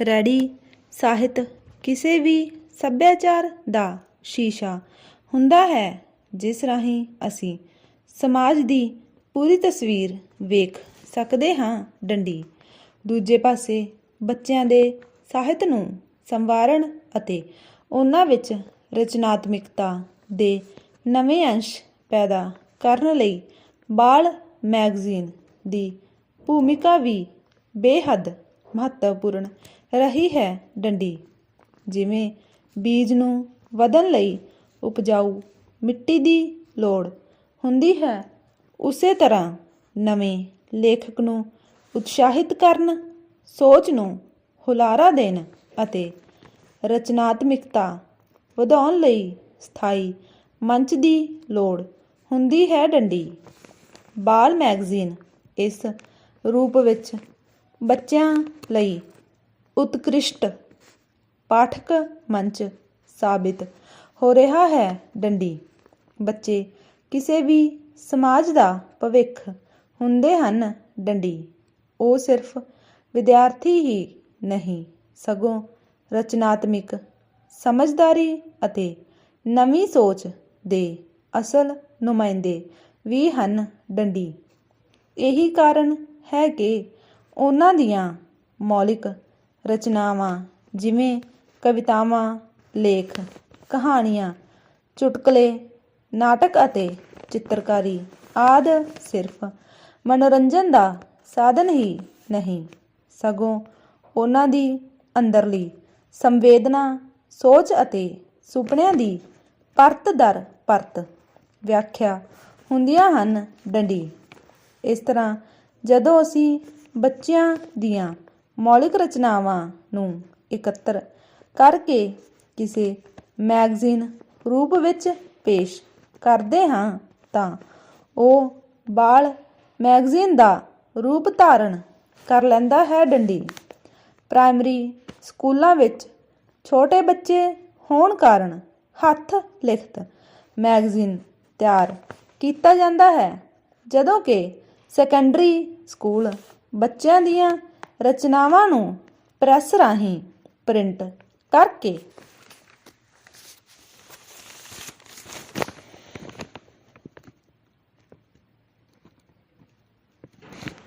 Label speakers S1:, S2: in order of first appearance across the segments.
S1: Ready ਸਾਹਿਤ ਕਿਸੇ ਵੀ ਸੱਭਿਆਚਾਰ ਦਾ ਸ਼ੀਸ਼ਾ ਹੁੰਦਾ ਹੈ ਜਿਸ ਰਾਹੀਂ ਅਸੀਂ ਸਮਾਜ ਦੀ ਪੂਰੀ ਤਸਵੀਰ ਵੇਖ ਸਕਦੇ ਹਾਂ ਡੰਡੀ। ਦੂਜੇ ਪਾਸੇ ਬੱਚਿਆਂ ਦੇ ਸਾਹਿਤ ਨੂੰ ਸੰਵਾਰਨ ਅਤੇ ਉਹਨਾਂ ਵਿੱਚ ਰਚਨਾਤਮਿਕਤਾ ਦੇ ਨਵੇਂ ਅੰਸ਼ ਪੈਦਾ ਕਰਨ ਲਈ ਬਾਲ ਮੈਗਜ਼ੀਨ ਦੀ ਭੂਮਿਕਾ ਵੀ ਬੇਹੱਦ ਮਹੱਤਵਪੂਰਨ ਰਹੀ ਹੈ ਡੰਡੀ। ਜਿਵੇਂ ਬੀਜ ਨੂੰ ਵਧਣ ਲਈ ਉਪਜਾਊ ਮਿੱਟੀ ਦੀ ਲੋੜ ਹੁੰਦੀ ਹੈ, ਉਸੇ ਤਰ੍ਹਾਂ ਨਵੇਂ ਲੇਖਕ ਨੂੰ ਉਤਸ਼ਾਹਿਤ ਕਰਨ, ਸੋਚ ਨੂੰ ਹੁਲਾਰਾ ਦੇਣ ਅਤੇ ਰਚਨਾਤਮਿਕਤਾ ਵਧਾਉਣ ਲਈ ਸਥਾਈ ਮੰਚ ਦੀ ਲੋੜ ਹੁੰਦੀ ਹੈ ਡੰਡੀ। ਬਾਲ ਮੈਗਜ਼ੀਨ ਇਸ ਰੂਪ ਵਿੱਚ ਬੱਚਿਆਂ ਲਈ ਉਤਕ੍ਰਿਸ਼ਟ ਪਾਠਕ ਮੰਚ ਸਾਬਿਤ। ਹੋ ਰਿਹਾ ਹੈ ਡੰਡੀ। ਬੱਚੇ, ਕਿਸੇ ਵੀ ਸਮਾਜ ਦਾ ਭਵਿੱਖ ਹੁੰਦੇ ਹਨ ਡੰਡੀ। ਉਹ ਸਿਰਫ ਵਿਦਿਆਰਥੀ ਹੀ ਨਹੀਂ, ਸਗੋਂ ਰਚਨਾਤਮਿਕ, ਸਮਝਦਾਰੀ ਅਤੇ ਨਵੀਂ ਸੋਚ ਦੇ ਅਸਲ ਨੁਮਾਇੰਦੇ ਵੀ ਹਨ ਡੰਡੀ। ਇਹੀ ਕਾਰਨ ਹੈ ਕਿ ਉਹਨਾਂ ਦੀਆਂ ਮੌਲਿਕ ਰਚਨਾਵਾਂ, ਜਿਵੇਂ ਕਵਿਤਾਵਾਂ, ਲੇਖ, ਕਹਾਣੀਆਂ, ਚੁਟਕਲੇ, ਨਾਟਕ ਅਤੇ ਚਿੱਤਰਕਾਰੀ ਆਦ ਸਿਰਫ ਮਨੋਰੰਜਨ ਦਾ ਸਾਧਨ ਹੀ ਨਹੀਂ। ਸਗੋਂ ਉਹਨਾਂ ਦੀ ਅੰਦਰਲੀ ਸੰਵੇਦਨਾ, ਸੋਚ ਅਤੇ ਸੁਪਨਿਆਂ ਦੀ ਪਰਤ ਦਰ ਪਰਤ ਵਿਆਖਿਆ ਹੁੰਦੀਆਂ ਹਨ ਡੰਡੀ। ਇਸ ਤਰ੍ਹਾਂ ਜਦੋਂ ਅਸੀਂ ਬੱਚਿਆਂ ਦੀਆਂ ਮੌਲਿਕ ਰਚਨਾਵਾਂ ਨੂੰ ਇਕੱਤਰ ਕਰਕੇ ਕਿਸੇ ਮੈਗਜ਼ੀਨ ਰੂਪ ਵਿੱਚ ਪੇਸ਼ ਕਰਦੇ ਹਾਂ ਤਾਂ ਉਹ ਬਾਲ ਮੈਗਜ਼ੀਨ ਦਾ ਰੂਪ ਧਾਰਨ ਕਰ ਲੈਂਦਾ ਹੈ ਡੰਡੀ। ਪ੍ਰਾਇਮਰੀ ਸਕੂਲਾਂ ਵਿੱਚ ਛੋਟੇ ਬੱਚੇ ਹੋਣ ਕਾਰਨ ਹੱਥ ਲਿਖਤ ਮੈਗਜ਼ੀਨ ਤਿਆਰ ਕੀਤਾ ਜਾਂਦਾ ਹੈ, ਜਦੋਂ ਕਿ ਸੈਕੰਡਰੀ ਸਕੂਲ ਬੱਚਿਆਂ ਦੀਆਂ ਰਚਨਾਵਾਂ ਨੂੰ ਪ੍ਰੈਸ ਰਾਹੀਂ ਪ੍ਰਿੰਟ ਕਰਕੇ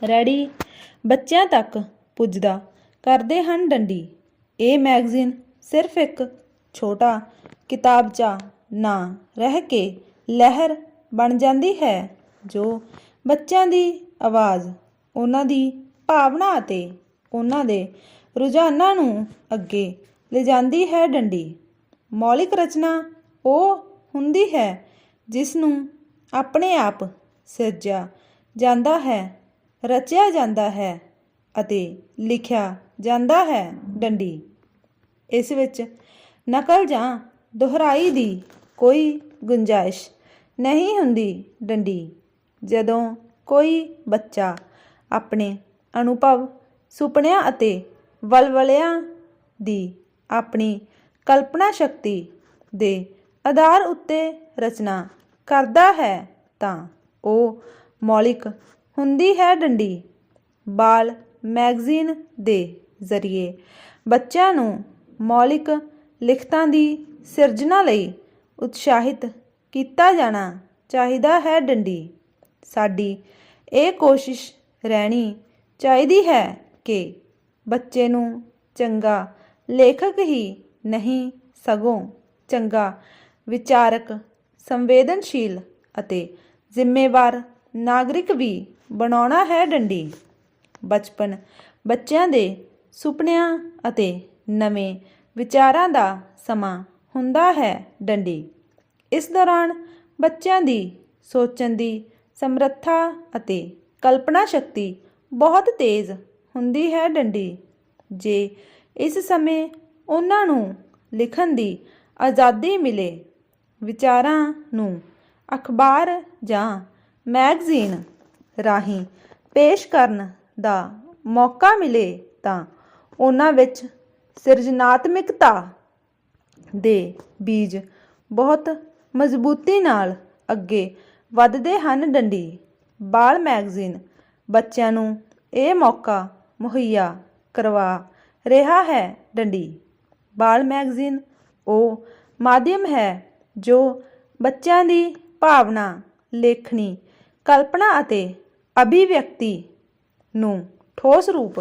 S1: ਰੈਡੀ ਬੱਚਿਆਂ ਤੱਕ ਪੁੱਜਦਾ ਕਰਦੇ ਹਨ ਡੰਡੀ। ਇਹ ਮੈਗਜ਼ੀਨ ਸਿਰਫ ਇੱਕ ਛੋਟਾ ਕਿਤਾਬਚਾ ਨਾ ਰਹਿ ਕੇ ਲਹਿਰ ਬਣ ਜਾਂਦੀ ਹੈ, ਜੋ ਬੱਚਿਆਂ ਦੀ ਆਵਾਜ਼, ਉਹਨਾਂ ਦੀ ਭਾਵਨਾ ਅਤੇ ਉਹਨਾਂ ਦੇ ਰੁਝਾਨਾਂ ਨੂੰ ਅੱਗੇ ਲਿਜਾਂਦੀ ਹੈ ਡੰਡੀ। ਮੌਲਿਕ ਰਚਨਾ ਉਹ ਹੁੰਦੀ ਹੈ ਜਿਸ ਨੂੰ ਆਪਣੇ ਆਪ ਸਿਰਜਿਆ ਜਾਂਦਾ ਹੈ, ਰਚਿਆ ਜਾਂਦਾ ਹੈ ਅਤੇ ਲਿਖਿਆ ਜਾਂਦਾ ਹੈ ਡੰਡੀ। ਇਸ ਵਿੱਚ ਨਕਲ ਜਾਂ ਦੁਹਰਾਈ ਦੀ ਕੋਈ ਗੁੰਜਾਇਸ਼ ਨਹੀਂ ਹੁੰਦੀ ਡੰਡੀ। ਜਦੋਂ ਕੋਈ ਬੱਚਾ ਆਪਣੇ ਅਨੁਭਵ ਸੁਪਨਿਆਂ ਅਤੇ ਵਲਵਲਿਆਂ ਦੀ ਆਪਣੀ ਕਲਪਨਾ ਸ਼ਕਤੀ ਦੇ ਆਧਾਰ ਉੱਤੇ ਰਚਨਾ ਕਰਦਾ ਹੈ, ਤਾਂ ਉਹ ਮੌਲਿਕ ਹੁੰਦੀ ਹੈ ਡੰਡੀ। ਬਾਲ ਮੈਗਜ਼ੀਨ ਦੇ ਜ਼ਰੀਏ ਬੱਚਿਆਂ ਨੂੰ ਮੌਲਿਕ ਲਿਖਤਾਂ ਦੀ ਸਿਰਜਣਾ ਲਈ ਉਤਸ਼ਾਹਿਤ ਕੀਤਾ ਜਾਣਾ ਚਾਹੀਦਾ ਹੈ ਡੰਡੀ। ਸਾਡੀ ਇਹ ਕੋਸ਼ਿਸ਼ ਰਹਿਣੀ ਚਾਹੀਦੀ ਹੈ। ਕਿ ਬੱਚੇ ਨੂੰ ਚੰਗਾ ਲੇਖਕ ਹੀ ਨਹੀਂ ਸਗੋਂ ਚੰਗਾ ਵਿਚਾਰਕ, ਸੰਵੇਦਨਸ਼ੀਲ ਅਤੇ ਜ਼ਿੰਮੇਵਾਰ ਨਾਗਰਿਕ ਵੀ ਬਣਾਉਣਾ ਹੈ ਡੰਡੀ। ਬਚਪਨ ਬੱਚਿਆਂ ਦੇ ਸੁਪਨਿਆਂ ਅਤੇ ਨਵੇਂ ਵਿਚਾਰਾਂ ਦਾ ਸਮਾਂ ਹੁੰਦਾ ਹੈ ਡੰਡੀ। ਇਸ ਦੌਰਾਨ ਬੱਚਿਆਂ ਦੀ ਸੋਚਣ ਦੀ ਸਮਰੱਥਾ ਅਤੇ ਕਲਪਨਾ ਸ਼ਕਤੀ ਬਹੁਤ ਤੇਜ਼ ਹੁੰਦੀ ਹੈ ਡੰਡੀ। ਜੇ ਇਸ ਸਮੇਂ ਉਹਨਾਂ ਨੂੰ ਲਿਖਣ ਦੀ ਆਜ਼ਾਦੀ ਮਿਲੇ, ਵਿਚਾਰਾਂ ਨੂੰ ਅਖਬਾਰ ਜਾਂ ਮੈਗਜ਼ੀਨ ਰਾਹੀਂ ਪੇਸ਼ ਕਰਨ ਦਾ ਮੌਕਾ ਮਿਲੇ ਤਾਂ ਉਹਨਾਂ ਵਿੱਚ ਸਿਰਜਣਾਤਮਿਕਤਾ ਦੇ ਬੀਜ ਬਹੁਤ ਮਜ਼ਬੂਤੀ ਨਾਲ ਅੱਗੇ ਵੱਧਦੇ ਹਨ ਡੰਡੀ। ਬਾਲ ਮੈਗਜ਼ੀਨ ਬੱਚਿਆਂ ਨੂੰ ਇਹ ਮੌਕਾ ਮੁਹੱਈਆ ਕਰਵਾ ਰਿਹਾ ਹੈ ਡੰਡੀ। ਬਾਲ ਮੈਗਜ਼ੀਨ। ਉਹ ਮਾਧਿਅਮ ਹੈ ਜੋ ਬੱਚਿਆਂ ਦੀ ਭਾਵਨਾ, ਲੇਖਣੀ, ਕਲਪਨਾ ਅਤੇ ਅਭਿਵਿਅਕਤੀ ਨੂੰ ਠੋਸ ਰੂਪ